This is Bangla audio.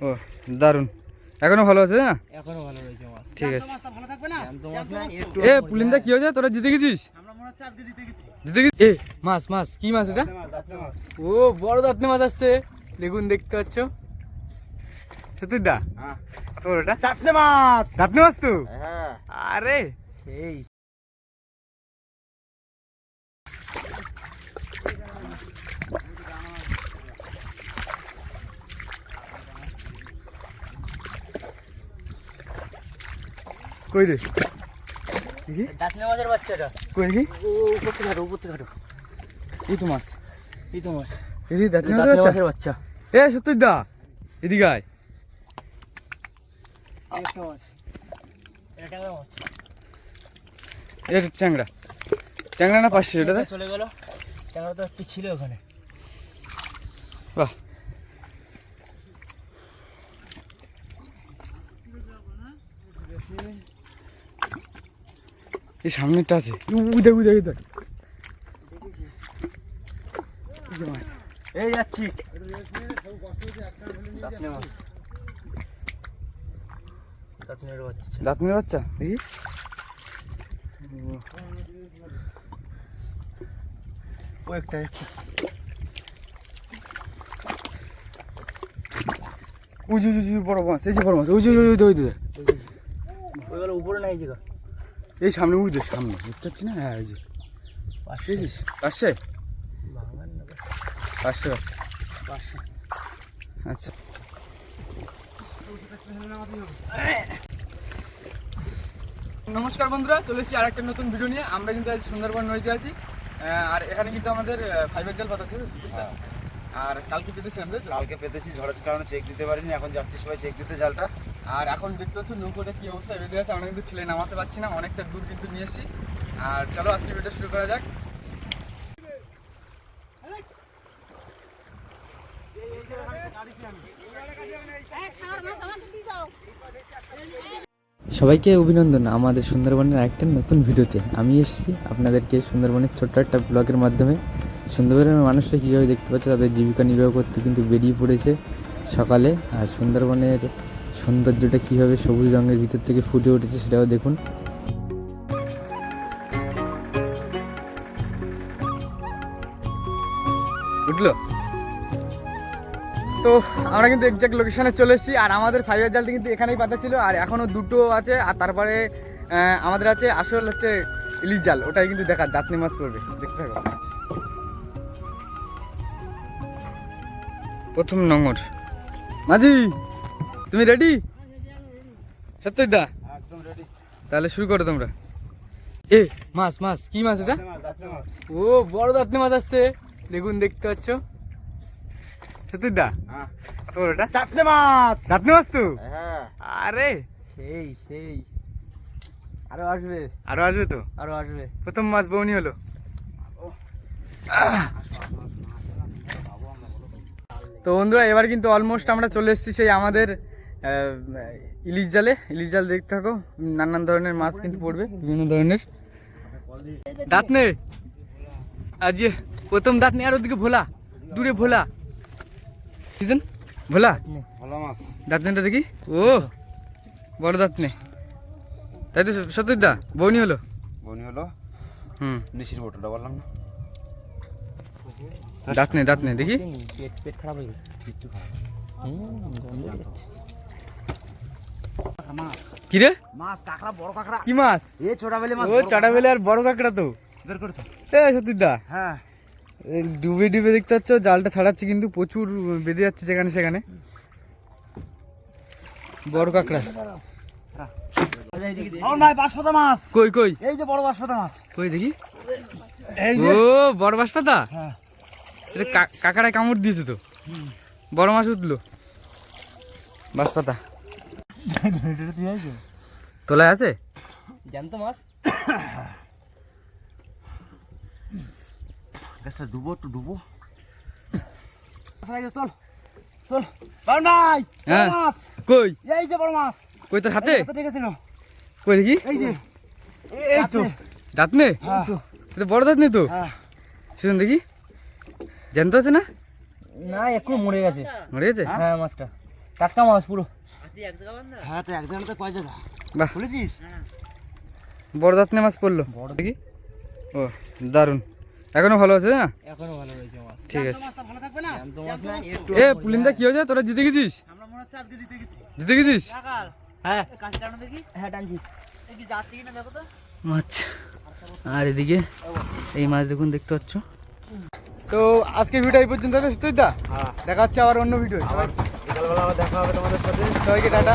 ও দারুণ এখনও ভালো আছে না এখনও ভালো রয়েছে মাছ। ঠিক আছে। ভালো থাকবে না? এ পুলিন্দা কি হয়েছে? তোরা জিতে গেছিস? আমরা মনে হচ্ছে আজকে জিতে গেছি। জিতে গেছিস? এ মাছ মাছ কি মাছ এটা? ও বড় দাঁতনে মাছ আসছে। দেখুন দেখতে পাচ্ছ? সত্যি দা? হ্যাঁ। তোর ওটা? চাটনে মাছ! দাঁতনে মাছ তো? হ্যাঁ। আরে! সেই কই রে? দেখি। চাটনে মাছের বাচ্চাটা। কই দেখি। ও উপর থেকে হাঁটো উপর থেকে হাঁটো এই তো মাছ এই তো মাছ। এদিকে বাচ্চা মাছের বাচ্চা। এ সত্যি দা এদিকে আয়। এটা চ্যাংড়া। চ্যাংড়া না পাঁচশো এটা চলে গেল। টাকা তো একটু ছিল ওখানে। বাহ। এই সামনেরটা আছে। উদে উদে উদে এই মাছ এই যাচ্ছি। দাঁতনের বাচ্চা? দেখি ও একটা একটা উজু উজু বড় মাছ এই যে বড় মাছ উজু উজু ওই গেল উপরে নাই যে এই সামনে উজু সামনে বুঝতে পারছি না? হ্যাঁ ওই যে। পাশে। পাশে? পাঁচশো আচ্ছা। নমস্কার বন্ধুরা চলে এসেছি আর একটা নতুন ভিডিও নিয়ে। আমরা কিন্তু আজ সুন্দরবন নদীতে আছি। আর এখানে কিন্তু আমাদের ফাইবার জাল পাতা ছিল আর কালকে পেতেছি আমাদের কালকে পেতেছি ঝড়ের কারণে চেক দিতে পারিনি এখন যাচ্ছি সবাই চেক দিতে জালটা। আর এখন দেখতে পাচ্ছ নৌকোটা কি অবস্থা? বেঁধে আছে কিন্তু ছেলে নামাতে পারছি না, অনেকটা দূর কিন্তু নিয়ে এসেছি। আর চলো, আজকে ভিডিও শুরু করা যাক। সবাইকে অভিনন্দন আমাদের সুন্দরবনের একটা নতুন ভিডিওতে। আমি এসেছি আপনাদেরকে সুন্দরবনের ছোট্ট একটা ব্লগের মাধ্যমে। সুন্দরবনের মানুষরা কীভাবে দেখতে পাচ্ছে, তাদের জীবিকা নির্বাহ করতে কিন্তু বেরিয়ে পড়েছে সকালে। আর সুন্দরবনের সৌন্দর্যটা কীভাবে সবুজ রঙের ভিতর থেকে ফুটে উঠেছে সেটাও দেখুন। উঠল? তো আমরা কিন্তু এক্সাক্ট লোকেশনে চলে এসেছি, আর আমাদের ফাইবার জালটি কিন্তু এখানেই পাতা ছিল, আর এখনও দুটো আছে, আর তারপরে আমাদের আছে আসল হচ্ছে ইলিশ জাল, ওটাই কিন্তু দেখার, দাঁতনি মাছ পড়বে, দেখতে থাকো। প্রথম নোংর মাঝি! তুমি রেডি সত্যি দা? তাহলে শুরু করো তোমরা। এ মাছ মাছ কি মাছ এটা? ও বড় দাঁতনি মাছ আসছে। দেখুন দেখতে পাচ্ছ? সত্যি দা? তোর ওটা? চাটনে মাছ! দাঁতনি মাছ তো? হ্যাঁ। আরে! সেই সেই। আরও আসবে। আরও আসবে তো? আরও আসবে। প্রথম মাছ বৌনি হলো। তো বন্ধুরা এবার কিন্তু অলমোস্ট আমরা চলে এসেছি সেই আমাদের ইলিশ জালে ইলিশ জাল দেখতে থাকো। নানান ধরনের মাছ কিন্তু পড়বে বিভিন্ন ধরনের। দাঁত নে। আজ প্রথম দাঁত নেই আর ওদিকে ভোলা দূরে ভোলা। বুঝছেন ভোলা। ভালো মাছ। দাঁত নেটা দেখি। ও বড় দাঁত নে। তাই তো সত্যি দা বৌনি হলো? বনি হলো। হুম। নিশির বোতলটা বললাম না। দাঁত নে দাঁত নে দেখি। পেট পেট খারাপ হয়ে গেছে কিচ্ছু খারাপ হুম গন্ধ বেরোচ্ছে। মাছ। কি রে? মাছ কাঁকড়া বড় কাঁকড়া। কি মাছ? এ ছোটা বেলে মাছ ও চাটা বেলে আর বড় কাঁকড়া তো। বের এ হ্যাঁ। ডুবে ডুবে দেখতে পাচ্ছ জালটা ছাড়াচ্ছে কিন্তু প্রচুর বেঁধে যাচ্ছে যেখানে সেখানে। বড় কাঁকড়া। বাঁশপাতা মাছ। কই কই? এই যে বড় বাঁশপাতা মাছ। কই দেখি? এই ও বড় মাছ পাতা হ্যাঁ। এটা কা- কাঁকড়ায় কামড় দিয়েছে তো। বড় মাছ উঠল। বাস পাতা তোলায় আছে? জ্যান্ত মাছ? গাছটা ডুবো একটু ডুবো। তোল তোল। বড় নাই হ্যাঁ। মাছ। কই? এই যে বড় মাছ। কই তোর হাতে? হাতে রেখেছিল। কই দেখি? এই যে। এই তো। দাঁত নে হ্যাঁ। এটা বড় দাঁত নেই তো? হ্যাঁ। সেজন দেখি। জ্যান্ত আছে না? না এখনও মরে গেছে। মরে গেছে? হ্যাঁ মাছটা। টাটকা মাছ পুরো। হ্যাঁ তো একজন তো কয় জায়গা? বাহ। খুলেছিস? বড় দাঁতনে মাছ পড়ল? বড় দেখি। ও দারুণ এখনও ভালো আছে না? এখনও ভালো রয়েছে মাছ। ঠিক আছে। ভালো থাকবে না? মাছ এ পুলিন্দা কি হয়েছে? তোরা জিতে গেছিস? আমরা মনে হচ্ছে আজকে জিতে গেছি। জিতে গেছিস? হ্যাঁ। হ্যাঁ টানছি। আচ্ছা। আর এদিকে এই মাছ দেখুন দেখতে পাচ্ছ? তো আজকে ভিডিও এই পর্যন্ত আছে দা হ্যাঁ। দেখা হচ্ছে আবার অন্য ভিডিও বিকালবেলা আবার দেখা হবে তোমাদের সাথে। সবাইকে টাটা।